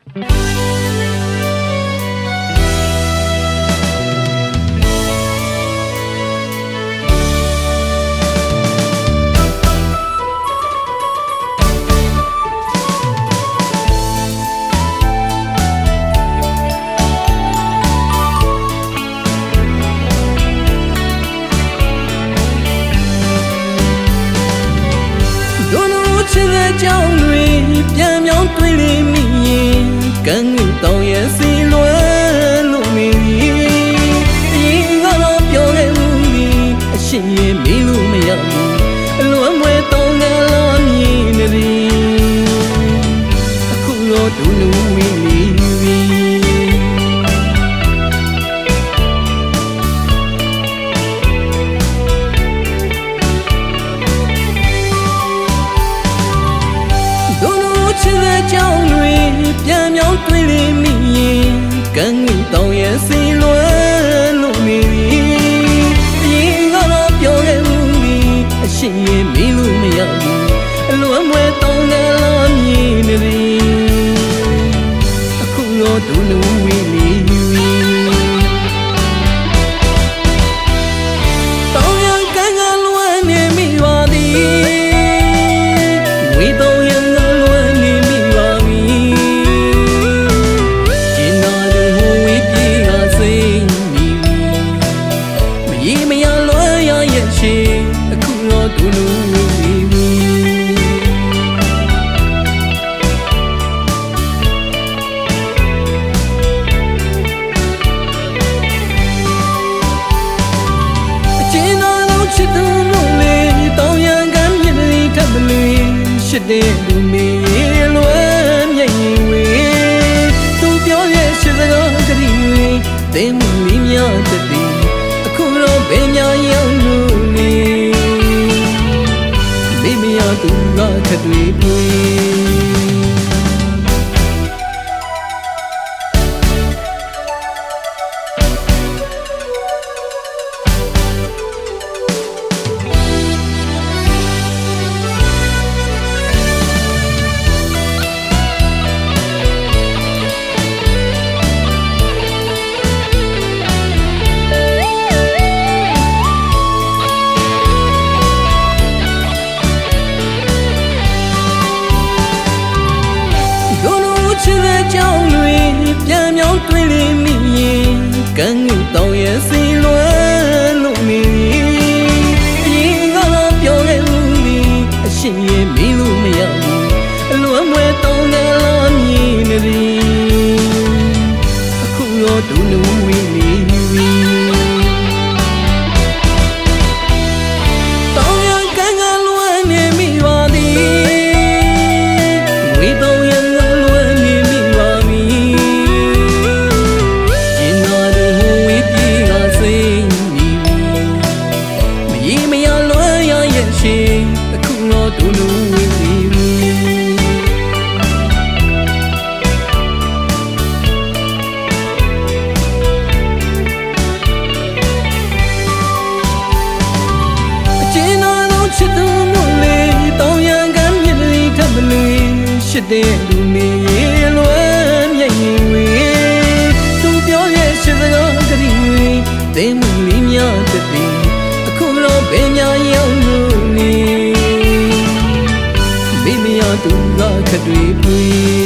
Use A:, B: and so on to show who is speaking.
A: ဒုနိုချစ်တဲ့ကြောင်းတွေပြန်မြောင်းတွေ့လိမ့်မည် ရင်ကံငူ ရှိရင်မေးလို့မရဘူးအလွန်မွဲတောင်းတယ်လို့မြင်နေပြီအခုတော့ဒုလိုဝေးနေ ရှစ်တဲ့လူမေလွယ်မြတ်ရင်ဝေသူပြောရဲ့ရှစ်စကားကတိဝေသိမှုမီးများတည်းအခုတော့ဘယ်ညာရောက်လို့လေမိမရသူကခက်တွေပွေ ချစ်တဲ့ကြောင်းတွေပြန်မြောင်းတွေ့လိမ့်မည်ရင်ကံငူတောင်းရဲ့စီလွယ် စ်တဲ့လူနေလွယ်မြတ်ရင်ဝေသူပြောရဲ့ရှစ်စကားကတိဝေသိမှုလီများတည်းအခုတော့ဘယ်ညာရောက်လို့နေမိမရသူကခက်တွေပွေ